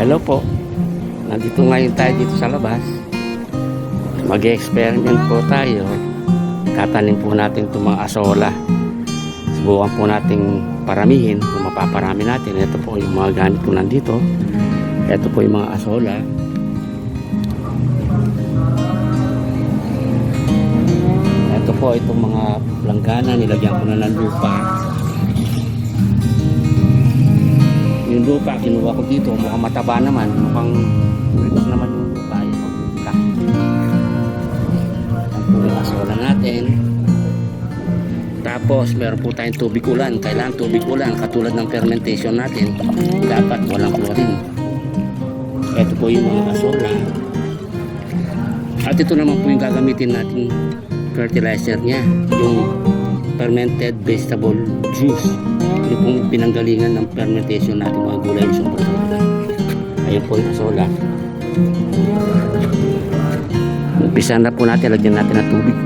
Hello po. Nandito ngayon tayo dito sa labas. Mag-experiment po tayo. Tatanim po natin itong mga asola. Subukan po natin paramihin kung mapaparami natin. Ito po yung mga gamit ko nandito. Ito po yung mga asola. Po itong mga langgana. Nilagyan ko na ng lupa. Yung lupa, kinuha ko dito. Mukhang mataba naman. Mukhang rich naman yung lupa. Yung lupa. Yan po yung asola natin. Tapos, meron po tayong tubig ulan. Kailangan tubig ulan. Katulad ng fermentation natin. Dapat walang chlorine. Ito po yung mga asola. At ito naman po yung gagamitin natin fertilizer niya. Yung fermented vegetable juice. Yung pong pinanggalingan ng fermentation natin mga gulay yung sumbasola ayun po yung asola. Umpisa na po natin lagyan natin ng tubig.